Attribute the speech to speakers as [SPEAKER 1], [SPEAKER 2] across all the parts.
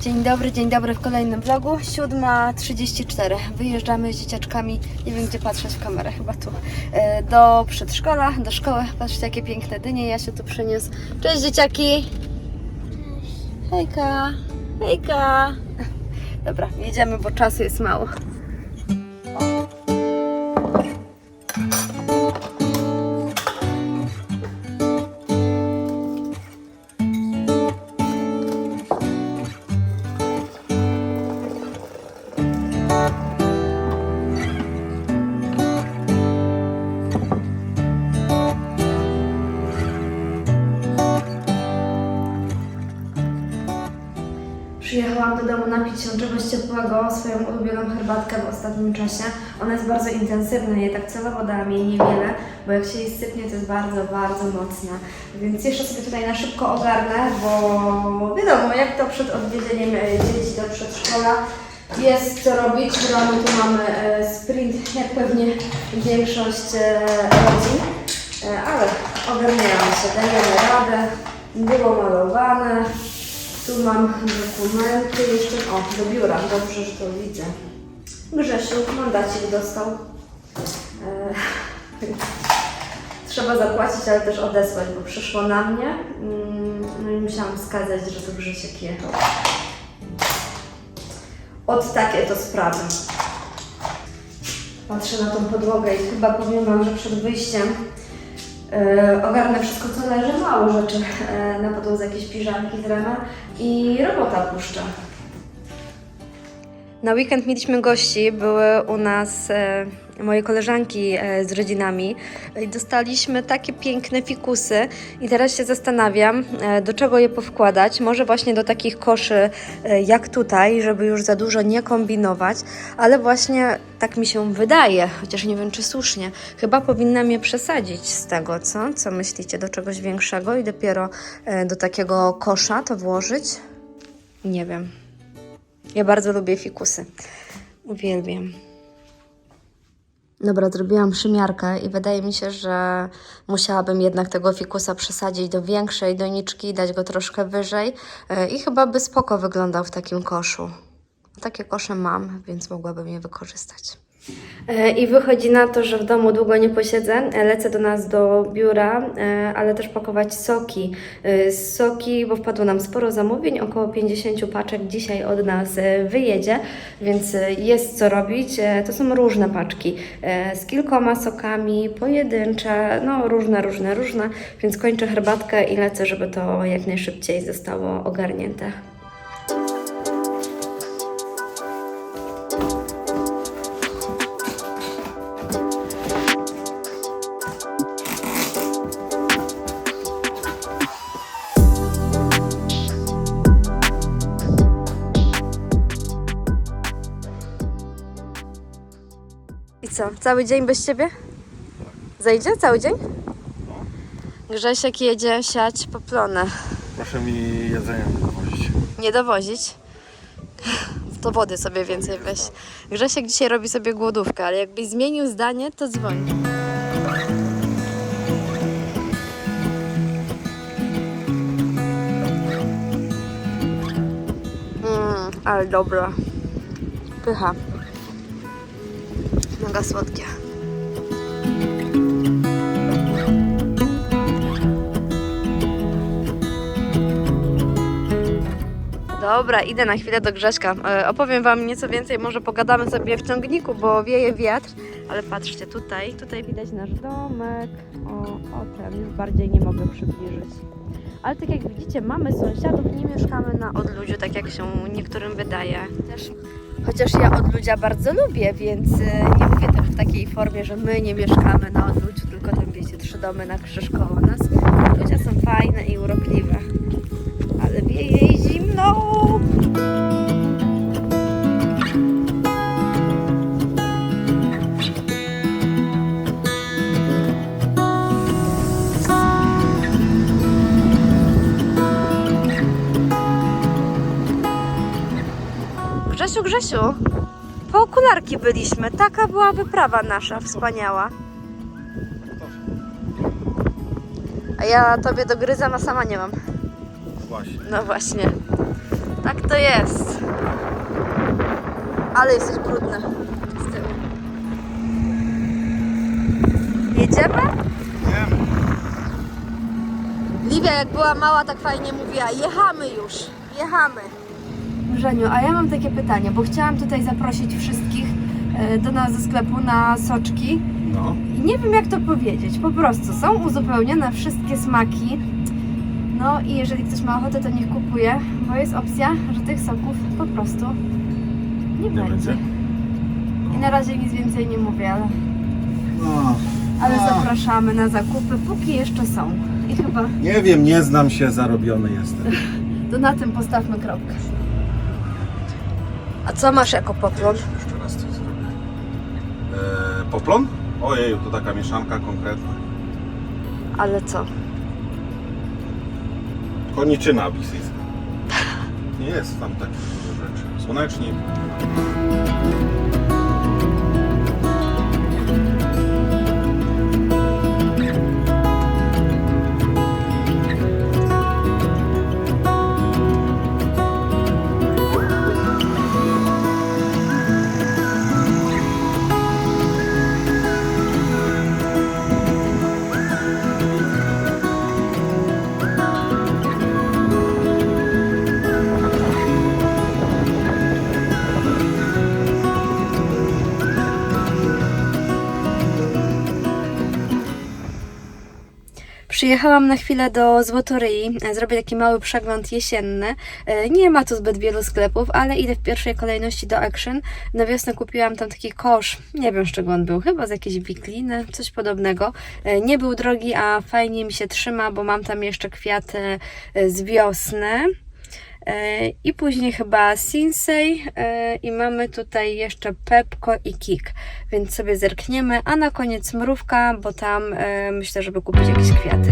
[SPEAKER 1] Dzień dobry, dzień dobry w kolejnym vlogu. 7.34. Wyjeżdżamy z dzieciaczkami, nie wiem gdzie patrzeć w kamerę, chyba tu, e, do przedszkola, do szkoły. Patrzcie jakie piękne dynie, ja się tu przyniósł. Cześć dzieciaki! Hejka! Hejka! Dobra, jedziemy, bo czasu jest mało. Napić się czegoś ciepłego, swoją ulubioną herbatkę w ostatnim czasie. Ona jest bardzo intensywna, je tak celowo dałam jej niewiele, bo jak się jej sypnie, to jest bardzo, bardzo mocna. Więc jeszcze sobie tutaj na szybko ogarnę, bo wiadomo, jak to przed odwiedzeniem e, dzieci do przedszkola jest co robić. W domu tu mamy e, sprint, jak pewnie większość e, rodzin, ale ogarniałam się, dajemy radę. Było malowane, tu mam dokumenty jeszcze, o, do biura, dobrze, że to widzę. Grzesiu mandacik dostał. E, trzeba zapłacić, ale też odesłać, bo przyszło na mnie. Mm, No i musiałam wskazać, że to Grzesiek jechał. Od takie to sprawy. Patrzę na tą podłogę i chyba powiem Wam, że przed wyjściem ogarnę wszystko, co leży, mało rzeczy e, na podłodze, jakieś piżamki z rana i robota puszcza. Na weekend mieliśmy gości, były u nas e, moje koleżanki e, z rodzinami i dostaliśmy takie piękne fikusy i teraz się zastanawiam, e, do czego je powkładać. Może właśnie do takich koszy e, jak tutaj, żeby już za dużo nie kombinować, ale właśnie tak mi się wydaje, chociaż nie wiem czy słusznie. Chyba powinnam je przesadzić z tego, co? Co myślicie, do czegoś większego i dopiero e, do takiego kosza to włożyć? Nie wiem. Ja bardzo lubię fikusy. Uwielbiam. Dobra, zrobiłam przymiarkę i wydaje mi się, że musiałabym jednak tego fikusa przesadzić do większej doniczki, dać go troszkę wyżej e, i chyba by spoko wyglądał w takim koszu. Takie kosze mam, więc mogłabym je wykorzystać. E, I wychodzi na to, że w domu długo nie posiedzę. E, Lecę do nas do biura, e, ale też pakować soki. Soki, bo wpadło nam sporo zamówień, około 50 paczek dzisiaj od nas wyjedzie, więc jest co robić. To są różne paczki z kilkoma sokami, pojedyncze, no różne, różne, różne, więc kończę herbatkę i lecę, żeby to jak najszybciej zostało ogarnięte. Co, cały dzień bez ciebie? Zajdzie cały dzień? Grzesiek jedzie siać poplonę.
[SPEAKER 2] Proszę mi jedzenia nie dowozić.
[SPEAKER 1] Nie dowozić. To wody sobie więcej weź. Grzesiek dzisiaj robi sobie głodówkę, ale jakbyś zmienił zdanie, to dzwoń. Mmm, ale dobra. Pycha. Mega słodkie. Dobra, idę na chwilę do Grześka. E, opowiem Wam nieco więcej, może pogadamy sobie w ciągniku, bo wieje wiatr. Ale patrzcie, tutaj, tutaj widać nasz domek. O, o ten, już bardziej nie mogę przybliżyć. Ale tak jak widzicie, mamy sąsiadów, nie mieszkamy na odludziu, tak jak się niektórym wydaje. Chociaż, chociaż ja odludzia bardzo lubię, więc e, nie mówię też w takiej formie, że my nie mieszkamy na odludziu, tylko tam wiecie, trzy domy na krzyż koło nas. Ludzie są fajne i urokliwe. Ale wieje i zimno. Grzesiu, Grzesiu, po okularki byliśmy. Taka była wyprawa nasza, wspaniała. A ja tobie dogryzam, a sama nie mam.
[SPEAKER 2] Właśnie.
[SPEAKER 1] No właśnie. Tak to jest. Ale jesteś brudny z tyłu. Jedziemy?
[SPEAKER 2] Wiemy.
[SPEAKER 1] Liwia jak była mała, tak fajnie mówiła, jechamy już, jechamy. Żeniu, a ja mam takie pytanie, bo chciałam tutaj zaprosić wszystkich e, do nas ze sklepu na soczki
[SPEAKER 2] No.
[SPEAKER 1] i nie wiem jak to powiedzieć, po prostu są uzupełnione wszystkie smaki. No i jeżeli ktoś ma ochotę, to niech kupuje, bo jest opcja, że tych soków po prostu nie, będzie.
[SPEAKER 2] będzie.
[SPEAKER 1] I na razie nic więcej nie mówię, ale,
[SPEAKER 2] No.
[SPEAKER 1] ale
[SPEAKER 2] A.
[SPEAKER 1] zapraszamy na zakupy, póki jeszcze są. I chyba
[SPEAKER 2] Nie wiem, nie znam się, zarobiony jestem.
[SPEAKER 1] To na tym postawmy kropkę. A co masz jako poplon?
[SPEAKER 2] Jeszcze raz coś zrobię. Eee, poplon? Ojej, to taka mieszanka konkretna.
[SPEAKER 1] Ale co?
[SPEAKER 2] Koniczyna bisyjska. Nie jest tam takich dużo rzeczy. Słonecznik.
[SPEAKER 1] Przyjechałam na chwilę do Złotoryi, e, zrobię taki mały przegląd jesienny. E, Nie ma tu zbyt wielu sklepów, ale idę w pierwszej kolejności do Action. Na wiosnę kupiłam tam taki kosz, nie wiem z czego on był, chyba z jakiejś wikliny, coś podobnego. E, Nie był drogi, a fajnie mi się trzyma, bo mam tam jeszcze kwiaty z wiosny. E, I później chyba Sinsei e, i mamy tutaj jeszcze Pepko i Kik, więc sobie zerkniemy, a na koniec mrówka, bo tam e, myślę, żeby kupić jakieś kwiaty.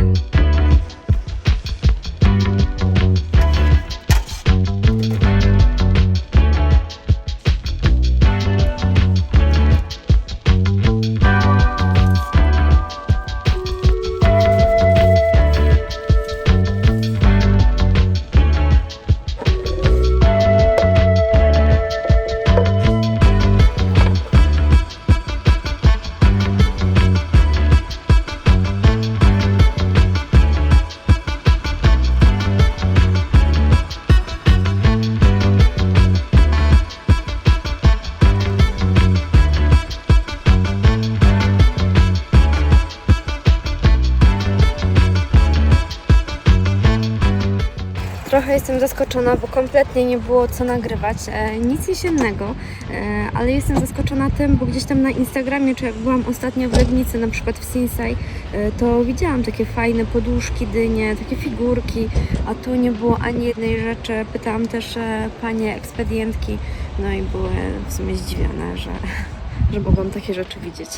[SPEAKER 1] Jestem zaskoczona, bo kompletnie nie było co nagrywać, e, nic jesiennego, e, ale jestem zaskoczona tym, bo gdzieś tam na Instagramie, czy jak byłam ostatnio w Legnicy, na przykład w Sinsei, e, to widziałam takie fajne poduszki, dynie, takie figurki, a tu nie było ani jednej rzeczy. Pytałam też e, panie ekspedientki, no i były w sumie zdziwione, że, że mogłam takie rzeczy widzieć.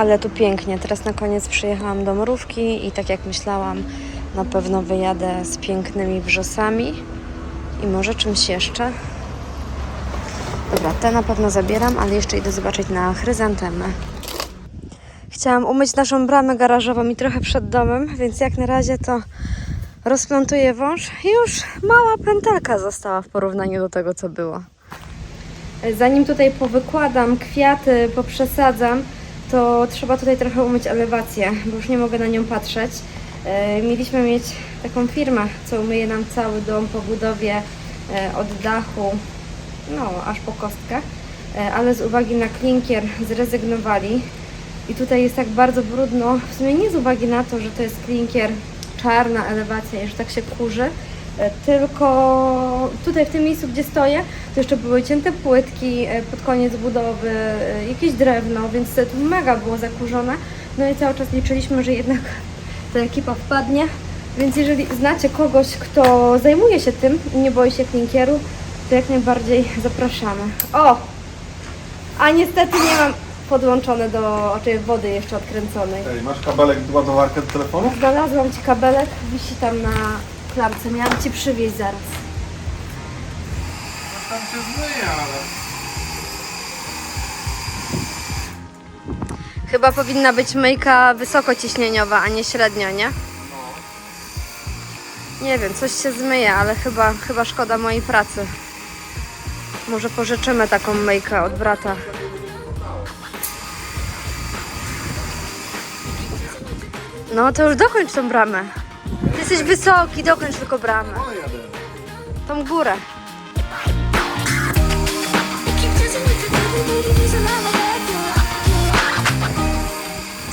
[SPEAKER 1] Ale tu pięknie. Teraz na koniec przyjechałam do Mrówki i tak jak myślałam, na pewno wyjadę z pięknymi wrzosami i może czymś jeszcze. Dobra, te na pewno zabieram, ale jeszcze idę zobaczyć na chryzantemy. Chciałam umyć naszą bramę garażową i trochę przed domem, więc jak na razie to rozplątuję wąż i już mała pętelka została w porównaniu do tego, co było. Zanim tutaj powykładam kwiaty, poprzesadzam, to trzeba tutaj trochę umyć elewację, bo już nie mogę na nią patrzeć. E, Mieliśmy mieć taką firmę, co umyje nam cały dom po budowie e, od dachu, no aż po kostkę, E, ale z uwagi na klinkier zrezygnowali. I tutaj jest tak bardzo brudno, w sumie nie z uwagi na to, że to jest klinkier, czarna elewacja i że tak się kurzy, tylko tutaj w tym miejscu, gdzie stoję, to jeszcze były cięte płytki e, pod koniec budowy, e, jakieś drewno, więc to mega było zakurzone. No i cały czas liczyliśmy, że jednak ta ekipa wpadnie. Więc jeżeli znacie kogoś, kto zajmuje się tym i nie boi się klinkieru, to jak najbardziej zapraszamy. O! A niestety nie mam podłączone do znaczy wody jeszcze odkręconej.
[SPEAKER 2] Ej, masz kabelek, ładowarkę do telefonu?
[SPEAKER 1] Znalazłam Ci kabelek, wisi tam na klamce. Miałam Ci przywieźć zaraz.
[SPEAKER 2] Tam się zmyje, ale...
[SPEAKER 1] Chyba powinna być myjka wysokociśnieniowa, a nie średnio, nie? Nie wiem, coś się zmyje, ale chyba, chyba szkoda mojej pracy. Może pożyczymy taką myjkę od brata. No to już dokończ tą bramę. Jesteś wysoki, dokończ tylko bramę. Tą górę.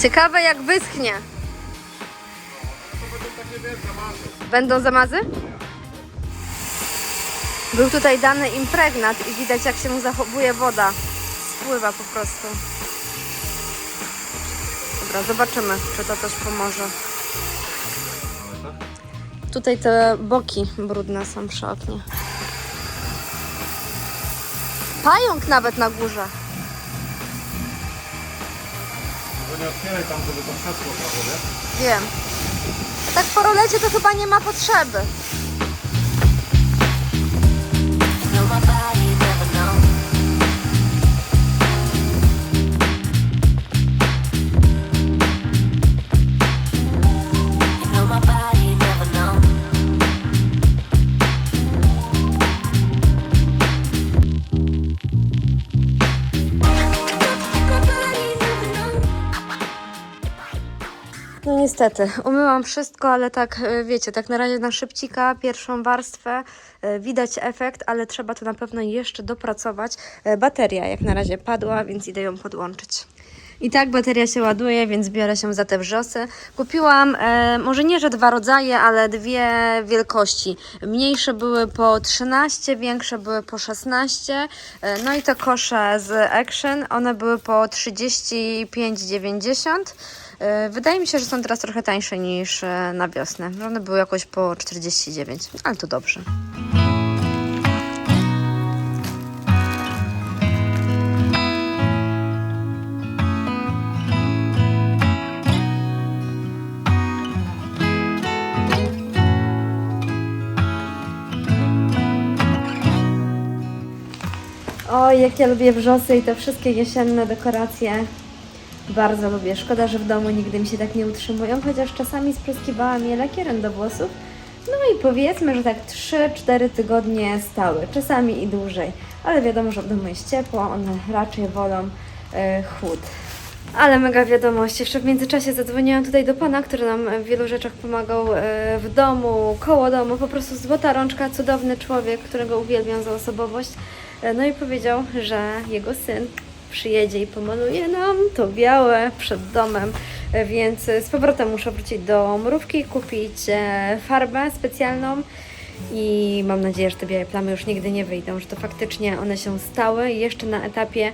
[SPEAKER 1] Ciekawe jak wyschnie. Będą zamazy? Był tutaj dany impregnat i widać jak się mu zachowuje woda. Spływa po prostu. Dobra, zobaczymy, czy to też pomoże. Tutaj te boki brudne są przy oknie. Pająk nawet na górze.
[SPEAKER 2] To nie otwieraj tam, żeby to przeszło trochę, nie?
[SPEAKER 1] Wiem. Tak po rolecie to chyba nie ma potrzeby. Niestety, umyłam wszystko, ale tak e, wiecie, tak na razie na szybcika, pierwszą warstwę, e, widać efekt, ale trzeba to na pewno jeszcze dopracować. E, Bateria jak na razie padła, więc idę ją podłączyć. I tak bateria się ładuje, więc biorę się za te wrzosy. Kupiłam e, może nie, że dwa rodzaje, ale dwie wielkości. Mniejsze były po 13, większe były po 16. E, no i te kosze z Action, one były po 35,90. E, Wydaje mi się, że są teraz trochę tańsze niż e, na wiosnę. One były jakoś po 49, ale to dobrze. O, jak ja lubię wrzosy i te wszystkie jesienne dekoracje. Bardzo lubię. Szkoda, że w domu nigdy mi się tak nie utrzymują, chociaż czasami spryskiwałam je lakierem do włosów. No i powiedzmy, że tak 3-4 tygodnie stały, czasami i dłużej. Ale wiadomo, że w domu jest ciepło, one raczej wolą e, chłód. Ale mega wiadomość. Jeszcze w międzyczasie zadzwoniłam tutaj do pana, który nam w wielu rzeczach pomagał e, w domu, koło domu. Po prostu złota rączka, cudowny człowiek, którego uwielbiam za osobowość. E, No i powiedział, że jego syn przyjedzie i pomaluje nam to białe przed domem, E, więc z powrotem muszę wrócić do mrówki, kupić e, farbę specjalną i mam nadzieję, że te białe plamy już nigdy nie wyjdą, że to faktycznie one się stały jeszcze na etapie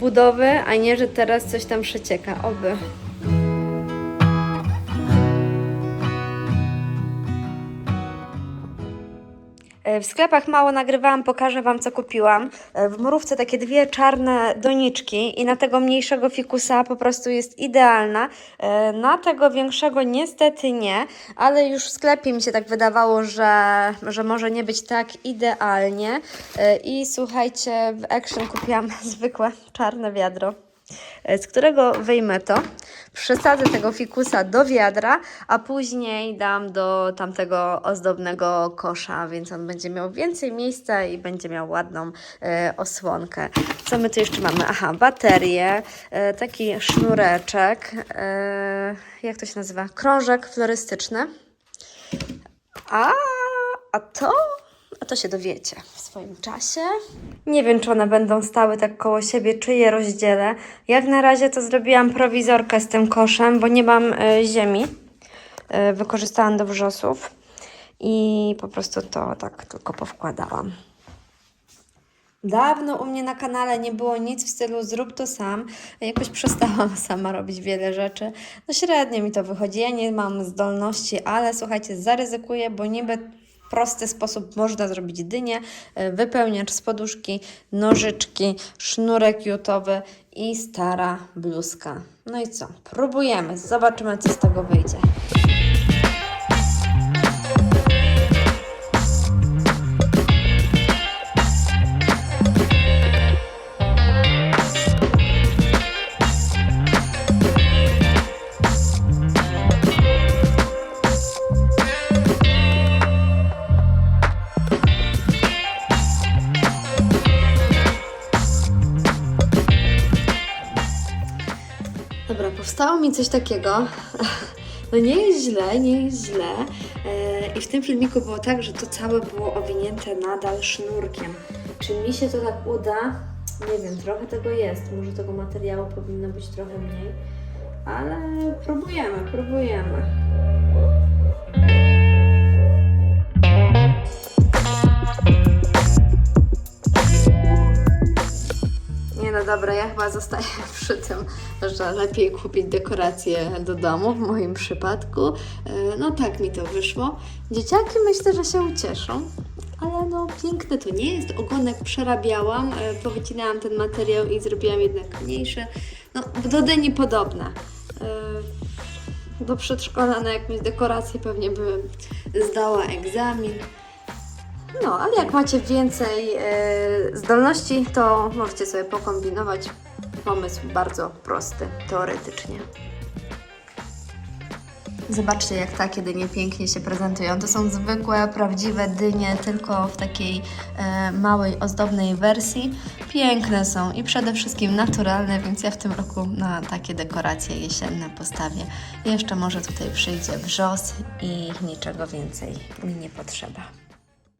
[SPEAKER 1] budowy, a nie, że teraz coś tam przecieka. Oby. W sklepach mało nagrywałam, pokażę Wam co kupiłam. E, W mrówce takie dwie czarne doniczki i na tego mniejszego fikusa po prostu jest idealna. E, Na tego większego niestety nie, ale już w sklepie mi się tak wydawało, że, że może nie być tak idealnie. E, I słuchajcie, w Action kupiłam zwykłe czarne wiadro e, z którego wyjmę to, przesadzę tego fikusa do wiadra, a później dam do tamtego ozdobnego kosza, więc on będzie miał więcej miejsca i będzie miał ładną e, osłonkę. Co my tu jeszcze mamy? Aha, baterię, e, taki sznureczek, e, jak to się nazywa? Krążek florystyczny. A, a to? A to się dowiecie w swoim czasie. Nie wiem, czy one będą stały tak koło siebie, czy je rozdzielę. Jak na razie to zrobiłam prowizorkę z tym koszem, bo nie mam e, ziemi. E, wykorzystałam do wrzosów i po prostu to tak tylko powkładałam. Dawno u mnie na kanale nie było nic w stylu zrób to sam. Jakoś przestałam sama robić wiele rzeczy. No średnio mi to wychodzi. Ja nie mam zdolności, ale słuchajcie, zaryzykuję, bo niby prosty sposób można zrobić dynię, e, wypełniacz z poduszki, nożyczki, sznurek jutowy i stara bluzka. No i co? Próbujemy, zobaczymy co z tego wyjdzie. Zostało mi coś takiego. No nie jest źle, nie jest źle. E, I w tym filmiku było tak, że to całe było owinięte nadal sznurkiem. Czy mi się to tak uda? Nie wiem, trochę tego jest. Może tego materiału powinno być trochę mniej. Ale próbujemy, próbujemy. Dobra, ja chyba zostaję przy tym, że lepiej kupić dekoracje do domu w moim przypadku. E, No tak mi to wyszło. Dzieciaki myślę, że się ucieszą. Ale no piękne to nie jest. Ogonek przerabiałam, e, powycinałam ten materiał i zrobiłam jednak mniejszy. No do dyni podobne. E, Do przedszkola na jakąś dekorację pewnie bym zdała egzamin. No, ale jak macie więcej e, zdolności, to możecie sobie pokombinować. Pomysł bardzo prosty, teoretycznie. Zobaczcie, jak takie dynie pięknie się prezentują. To są zwykłe, prawdziwe dynie, tylko w takiej e, małej, ozdobnej wersji. Piękne są i przede wszystkim naturalne, więc ja w tym roku na takie dekoracje jesienne postawię. Jeszcze może tutaj przyjdzie wrzos i niczego więcej mi nie potrzeba.